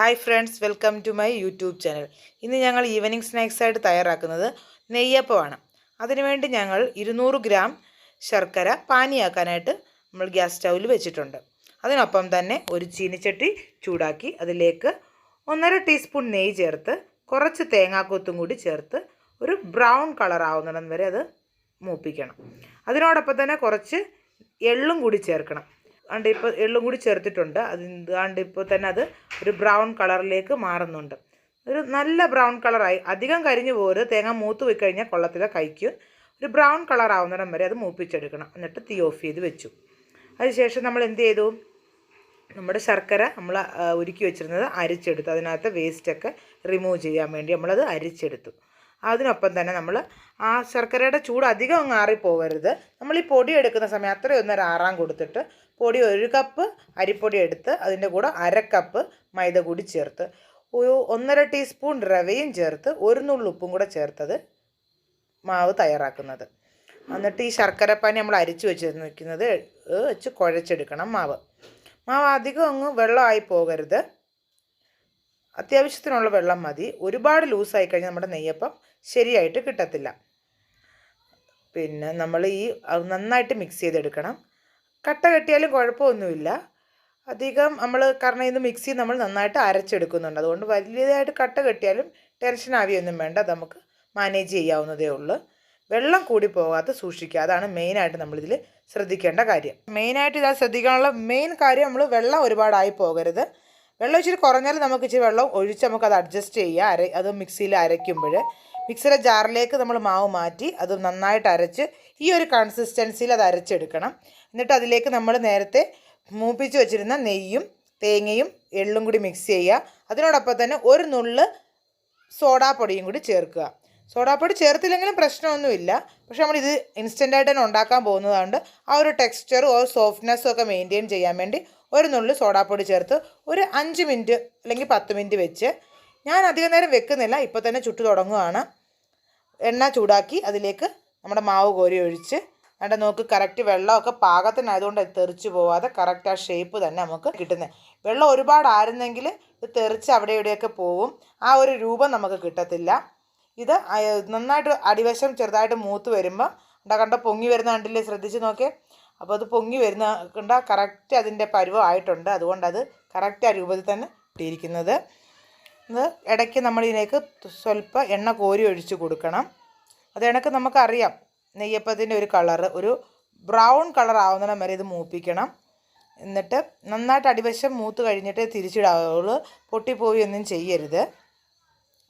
Hi friends welcome to my YouTube channel ഇന്ന് ഞങ്ങൾ evening സ്നാക്സായിട്ട് തയ്യാറാക്കുന്നത് നെയ്യപ്പമാണ്. അതിനുവേണ്ടി ഞങ്ങൾ ഇരുന്നൂറ് ഗ്രാം ശർക്കര പാനിയാക്കാനായിട്ട് നമ്മൾ ഗ്യാസ് സ്റ്റൗവിൽ വെച്ചിട്ടുണ്ട്. അതിനൊപ്പം തന്നെ ഒരു ചീനിച്ചട്ടി ചൂടാക്കി അതിലേക്ക് ഒന്നര ടീസ്പൂൺ നെയ്യ് ചേർത്ത് കുറച്ച് തേങ്ങാക്കൊത്തും കൂടി ചേർത്ത് ഒരു ബ്രൗൺ കളർ ആവുന്നിടം വരെ അത് മൂപ്പിക്കണം. അതിനോടൊപ്പം തന്നെ കുറച്ച് എള്ളും കൂടി ചേർക്കണം. അണ്ട് ഇപ്പോൾ എള്ളും കൂടി ചേർത്തിട്ടുണ്ട്. അത് ആണ്ട് ഇപ്പോൾ തന്നെ അത് ഒരു ബ്രൗൺ കളറിലേക്ക് മാറുന്നുണ്ട്. ഒരു നല്ല ബ്രൗൺ കളറായി. അധികം കരിഞ്ഞു പോരുത് തേങ്ങ മൂത്ത് പോയി കഴിഞ്ഞാൽ കൊള്ളത്തില്ല. കഴിക്കും. ഒരു ബ്രൗൺ കളർ ആവുന്നിടം വരെ അത് മൂപ്പിച്ചെടുക്കണം. എന്നിട്ട് തീ ഓഫ് ചെയ്ത് വെച്ചു. അതിനുശേഷം നമ്മൾ എന്ത് ചെയ്തു? നമ്മുടെ ശർക്കര നമ്മൾ ഉരുക്കി വെച്ചിരുന്നത് അരിച്ചെടുത്തു. അതിനകത്ത് വേസ്റ്റൊക്കെ റിമൂവ് ചെയ്യാൻ വേണ്ടി നമ്മളത് അരിച്ചെടുത്തു. അതിനൊപ്പം തന്നെ നമ്മൾ ആ ശർക്കരയുടെ ചൂട് അധികം അങ്ങ് ആറിപ്പോവരുത്. നമ്മൾ ഈ പൊടി എടുക്കുന്ന സമയം അത്രയും ഒന്നര ആറാൻ കൊടുത്തിട്ട് പൊടി ഒരു കപ്പ് അരിപ്പൊടി എടുത്ത് അതിന്റെ കൂടെ അര കപ്പ് മൈദ കൂടി ചേർത്ത്. ഒരു ഒന്നര ടീസ്പൂൺ റവയും ചേർത്ത് ഒരു നുള്ളു ഉപ്പും കൂടെ ചേർത്തത് മാവ് തയ്യാറാക്കുന്നത്. എന്നിട്ട് ഈ ശർക്കരപ്പാനി നമ്മൾ അരിച്ചു വെച്ചിരിക്കുന്നത് വെച്ച് കുഴച്ചെടുക്കണം മാവ്. മാവ് അധികം അങ്ങ് വെള്ളമായി പോകരുത്. അത്യാവശ്യത്തിനുള്ള വെള്ളം മതി. ഒരുപാട് ലൂസായി കഴിഞ്ഞാൽ നമ്മുടെ നെയ്യപ്പം ശരിയായിട്ട് കിട്ടത്തില്ല. പിന്നെ നമ്മൾ ഈ നന്നായിട്ട് മിക്സ് ചെയ്തെടുക്കണം. കട്ട കെട്ടിയാലും കുഴപ്പമൊന്നുമില്ല. അധികം നമ്മൾ കാരണം ഇത് മിക്സി നമ്മൾ നന്നായിട്ട് അരച്ചെടുക്കുന്നുണ്ട്. അതുകൊണ്ട് വലിയതായിട്ട് കട്ട കെട്ടിയാലും ടെൻഷൻ ആവിയൊന്നും വേണ്ട. നമുക്ക് മാനേജ് ചെയ്യാവുന്നതേ ഉള്ളൂ. വെള്ളം കൂടി പോകാതെ സൂക്ഷിക്കുക. അതാണ് മെയിനായിട്ട് നമ്മളിതിൽ ശ്രദ്ധിക്കേണ്ട കാര്യം. മെയിനായിട്ട് ഇതാ ശ്രദ്ധിക്കാനുള്ള മെയിൻ കാര്യം നമ്മൾ വെള്ളം ഒരുപാടായി പോകരുത്. വെള്ളം ഇച്ചിരി കുറഞ്ഞാൽ നമുക്ക് ഇച്ചിരി വെള്ളം ഒഴിച്ച് നമുക്ക് അത് അഡ്ജസ്റ്റ് ചെയ്യുക അര അത് മിക്സിയിൽ അരയ്ക്കുമ്പോൾ മിക്സിയുടെ ജാറിലേക്ക് നമ്മൾ മാവ് മാറ്റി അത് നന്നായിട്ട് അരച്ച് ഈ ഒരു കൺസിസ്റ്റൻസിയിൽ അത് അരച്ചെടുക്കണം. എന്നിട്ട് അതിലേക്ക് നമ്മൾ നേരത്തെ മൂപ്പിച്ച് വെച്ചിരുന്ന നെയ്യും തേങ്ങയും എള്ളും കൂടി മിക്സ് ചെയ്യുക. അതിനോടൊപ്പം തന്നെ ഒരു നുള്ള് സോഡാപ്പൊടിയും കൂടി ചേർക്കുക. സോഡാപ്പൊടി ചേർത്തില്ലെങ്കിലും പ്രശ്നമൊന്നുമില്ല. പക്ഷെ നമ്മളിത് ഇൻസ്റ്റന്റായിട്ട് തന്നെ ഉണ്ടാക്കാൻ പോകുന്നതുകൊണ്ട് ആ ഒരു ടെക്സ്ചറും ആ സോഫ്റ്റ്നെസ്സും ഒക്കെ മെയിന്റെയിൻ ചെയ്യാൻ വേണ്ടി ഒരു നുള്ളി സോഡാപ്പൊടി ചേർത്ത് ഒരു അഞ്ച് മിനിറ്റ് അല്ലെങ്കിൽ പത്ത് മിനിറ്റ് വെച്ച് ഞാൻ അധികം നേരം വെക്കുന്നില്ല. ഇപ്പോൾ തന്നെ ചുട്ടു തുടങ്ങുകയാണ് എണ്ണ ചൂടാക്കി അതിലേക്ക് നമ്മുടെ മാവ് കോരി ഒഴിച്ച് അവിടെ നോക്ക് കറക്റ്റ് വെള്ളമൊക്കെ പാകത്തിനായതുകൊണ്ട് അത് തെറിച്ച് പോവാതെ കറക്റ്റ് ആ ഷേപ്പ് തന്നെ നമുക്ക് കിട്ടുന്നത് വെള്ളം ഒരുപാട് ആരുന്നെങ്കിൽ ഇത് തെറിച്ച് അവിടെ ഇവിടെയൊക്കെ പോവും. ആ ഒരു രൂപം നമുക്ക് കിട്ടത്തില്ല. ഇത് നന്നായിട്ട് അടിവശം ചെറുതായിട്ട് മൂത്ത് വരുമ്പോൾ ഉണ്ടാ കണ്ട പൊങ്ങി വരുന്ന കണ്ടില്ലേ? ശ്രദ്ധിച്ച് നോക്കിയേ. അപ്പോൾ അത് പൊങ്ങി വരുന്ന കണ്ട കറക്റ്റ് അതിന്റെ പരുവമായിട്ടുണ്ട് അതുകൊണ്ട് അത് കറക്റ്റ് ആ രൂപത്തിൽ തന്നെ ഇട്ടിരിക്കുന്നത്. ഇത് ഇടയ്ക്ക് നമ്മൾ ഇതിലേക്ക് സ്വല്പം എണ്ണ കോരി ഒഴിച്ച് കൊടുക്കണം. അത് കണക്ക് നമുക്കറിയാം നെയ്യപ്പത്തിന്റെ ഒരു കളറ് ഒരു ബ്രൗൺ കളർ ആവുന്നിടം വരെ ഇത് മൂപ്പിക്കണം. എന്നിട്ട് നന്നായിട്ട് അടിവശം മൂത്ത് കഴിഞ്ഞിട്ട് തിരിച്ചിടാവുള്ളൂ. പൊട്ടിപ്പോയി ഒന്നും ചെയ്യരുത്.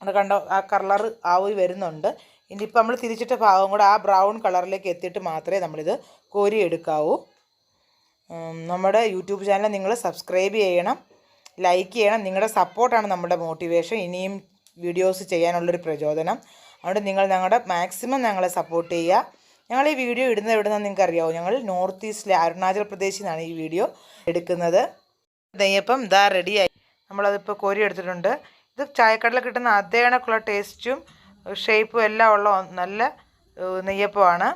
അത് കണ്ടോ? ആ കളർ ആവി വരുന്നുണ്ട്. ഇനിയിപ്പോൾ നമ്മൾ തിരിച്ചിട്ട ഭാഗം കൂടെ ആ ബ്രൗൺ കളറിലേക്ക് എത്തിയിട്ട് മാത്രമേ നമ്മളിത് കോരി എടുക്കാവൂ നമ്മുടെ യൂട്യൂബ് ചാനൽ നിങ്ങൾ സബ്സ്ക്രൈബ് ചെയ്യണം ലൈക്ക് ചെയ്യണം. നിങ്ങളുടെ സപ്പോർട്ടാണ് നമ്മുടെ മോട്ടിവേഷൻ ഇനിയും വീഡിയോസ് ചെയ്യാനുള്ളൊരു പ്രചോദനം. അതുകൊണ്ട് നിങ്ങൾ ഞങ്ങളുടെ മാക്സിമം ഞങ്ങളെ സപ്പോർട്ട് ചെയ്യുക. ഞങ്ങൾ ഈ വീഡിയോ ഇടുന്നത് എവിടെ നിങ്ങൾക്ക് അറിയാമോ ഞങ്ങൾ നോർത്ത് ഈസ്റ്റിലെ അരുണാചൽ പ്രദേശിൽ നിന്നാണ് ഈ വീഡിയോ എടുക്കുന്നത്. നെയ്യപ്പം ഇതാ റെഡിയായി നമ്മളതിപ്പോൾ കോരി എടുത്തിട്ടുണ്ട് ഇത് ചായക്കടല കിട്ടുന്ന അതേ കണക്കുള്ള ടേസ്റ്റും ഷേപ്പും എല്ലാം ഉള്ള നല്ല നെയ്യപ്പമാണ്.